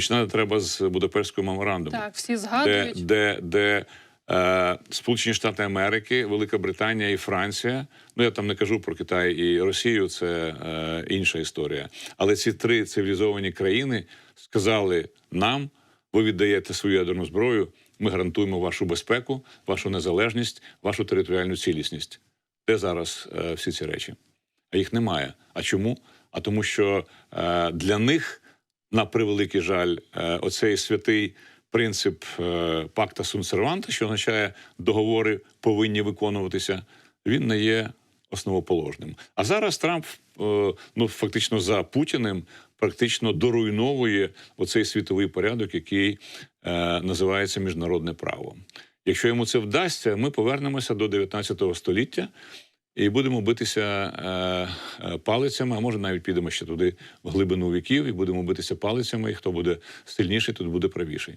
Починати треба з Будапештського меморандуму, Так, всі де, згадують. де, де е, Сполучені Штати Америки, Велика Британія і Франція. Ну я там не кажу про Китай і Росію, це е, інша історія. Але ці три цивілізовані країни сказали нам: ви віддаєте свою ядерну зброю. Ми гарантуємо вашу безпеку, вашу незалежність, вашу територіальну цілісність. Де зараз е, всі ці речі? А їх немає. А чому? А тому, що е, для них, на превеликий жаль, е, оцей святий принцип е, пакта сунсерванта, що означає договори повинні виконуватися, він не є основоположним. А зараз Трамп е, ну фактично за Путіним практично доруйновує оцей світовий порядок, який називається міжнародне право. Якщо йому це вдасться, ми повернемося до 19 століття і будемо битися е, е, палицями, а може навіть підемо ще туди в глибину віків і будемо битися палицями. І хто буде сильніший, тут буде правіший.